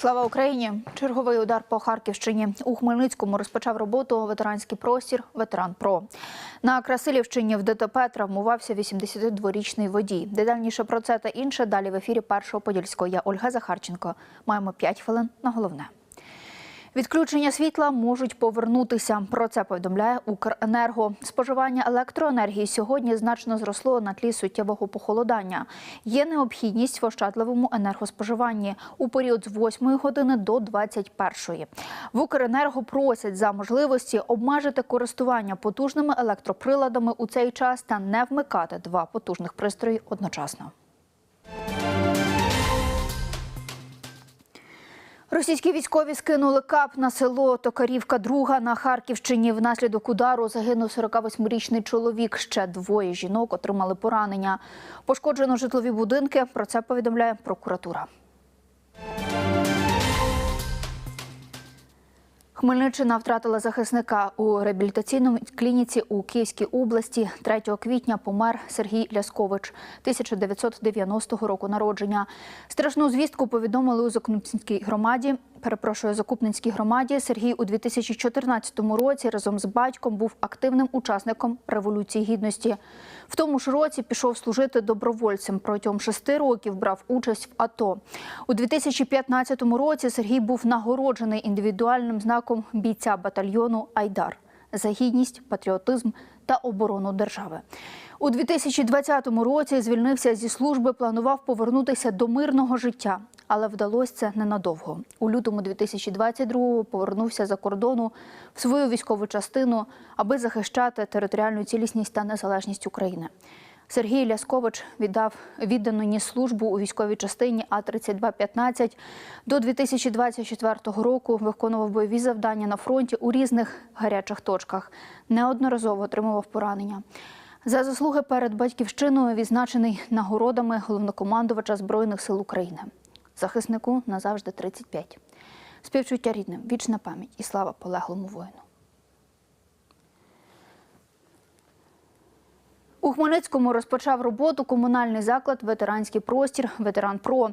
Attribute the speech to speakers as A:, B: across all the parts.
A: Слава Україні! Черговий удар по Харківщині у Хмельницькому розпочав роботу ветеранський простір Ветеран Про на Красилівщині в ДТП травмувався 82-річний водій. Детальніше про це та інше далі в ефірі першого подільського. Я Ольга Захарченко. Маємо 5 хвилин на головне. Відключення світла можуть повернутися. Про це повідомляє Укренерго. Споживання електроенергії сьогодні значно зросло на тлі суттєвого похолодання. Є необхідність в ощадливому енергоспоживанні у період з 8 години до 21. В Укренерго просять за можливості обмежити користування потужними електроприладами у цей час та не вмикати два потужних пристрої одночасно. Російські військові скинули кап на село Токарівка Друга на Харківщині. Внаслідок удару загинув 48-річний чоловік. Ще двоє жінок отримали поранення. Пошкоджено житлові будинки. Про це повідомляє прокуратура. Хмельниччина втратила захисника у реабілітаційному клініці у Київській області. 3 квітня помер Сергій Ляскович, 1990 року народження. Страшну звістку повідомили у Закупненській громаді. Перепрошую, Закупненській громаді Сергій у 2014 році разом з батьком був активним учасником революції гідності. В тому ж році пішов служити добровольцем. Протягом шести років брав участь в АТО. У 2015 році Сергій був нагороджений індивідуальним знаком бійця батальйону Айдар за гідність, патріотизм та оборону держави. У 2020 році звільнився зі служби, планував повернутися до мирного життя, але вдалося це ненадовго. У лютому 2022-го повернувся за кордону в свою військову частину, аби захищати територіальну цілісність та незалежність України. Сергій Ляскович віддав віддану ніс службу у військовій частині А-3215. До 2024 року виконував бойові завдання на фронті у різних гарячих точках. Неодноразово отримував поранення. За заслуги перед батьківщиною відзначений нагородами головнокомандувача Збройних сил України. Захиснику назавжди 35. Співчуття рідним, вічна пам'ять і слава полеглому воїну. У Хмельницькому розпочав роботу комунальний заклад Ветеранський простір Ветеран Про.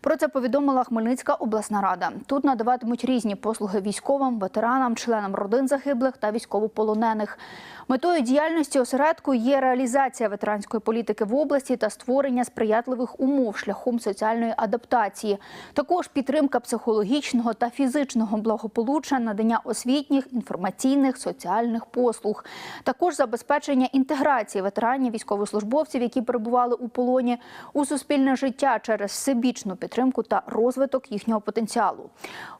A: Про це повідомила Хмельницька обласна рада. Тут надаватимуть різні послуги військовим, ветеранам, членам родин загиблих та військовополонених. Метою діяльності осередку є реалізація ветеранської політики в області та створення сприятливих умов шляхом соціальної адаптації. Також підтримка психологічного та фізичного благополуччя, надання освітніх, інформаційних, соціальних послуг. Також забезпечення інтеграції ветеранів військовослужбовців, які перебували у полоні, у суспільне життя через всебічну підтримку та розвиток їхнього потенціалу.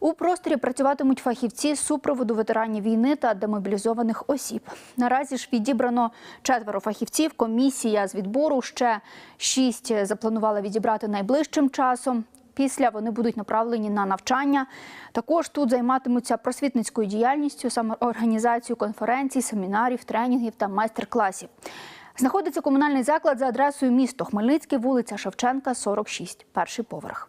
A: У просторі працюватимуть фахівці з супроводу ветеранів війни та демобілізованих осіб. Наразі ж відібрано четверо фахівців. Комісія з відбору ще шість запланувала відібрати найближчим часом. Після вони будуть направлені на навчання. Також тут займатимуться просвітницькою діяльністю, саме організацією конференцій, семінарів, тренінгів та майстер-класів. Знаходиться комунальний заклад за адресою місто Хмельницький, вулиця Шевченка, 46, перший поверх.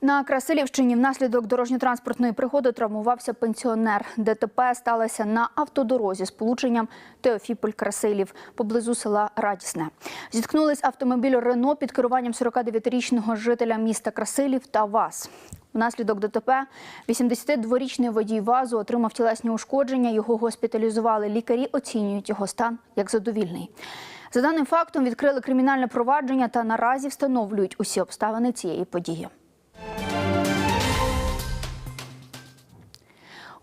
A: На Красилівщині внаслідок дорожньо-транспортної пригоди травмувався пенсіонер. ДТП сталося на автодорозі з полученням Теофіполь-Красилів поблизу села Радісне. Зіткнулись автомобіль Рено під керуванням 49-річного жителя міста Красилів та ВАЗ. Внаслідок ДТП 82-річний водій ВАЗу отримав тілесні ушкодження. Його госпіталізували. Лікарі оцінюють його стан як задовільний. За даним фактом відкрили кримінальне провадження та наразі встановлюють усі обставини цієї події.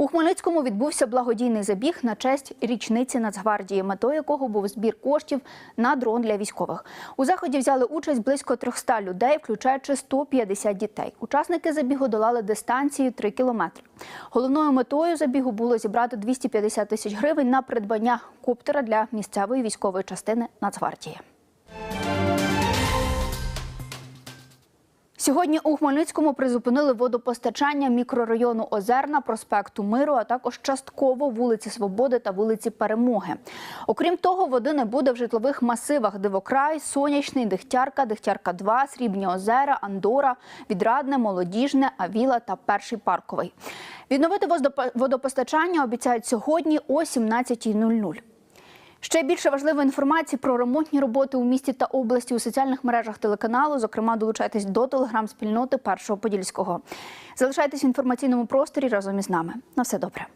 A: У Хмельницькому відбувся благодійний забіг на честь річниці Нацгвардії, метою якого був збір коштів на дрон для військових. У заході взяли участь близько 300 людей, включаючи 150 дітей. Учасники забігу долали дистанцію 3 кілометри. Головною метою забігу було зібрати 250 тисяч гривень на придбання коптера для місцевої військової частини Нацгвардії. Сьогодні у Хмельницькому призупинили водопостачання мікрорайону Озерна, проспекту Миру, а також частково вулиці Свободи та вулиці Перемоги. Окрім того, води не буде в житлових масивах Дивокрай, Сонячний, Дегтярка, Дегтярка 2, Срібні озера, Андора, Відрадне, Молодіжне, Авіла та Перший парковий. Відновити водопостачання обіцяють сьогодні о 17.00. Ще більше важливої інформації про ремонтні роботи у місті та області у соціальних мережах телеканалу. Зокрема, долучайтесь до телеграм-спільноти Першого Подільського. Залишайтесь в інформаційному просторі разом із нами. На все добре.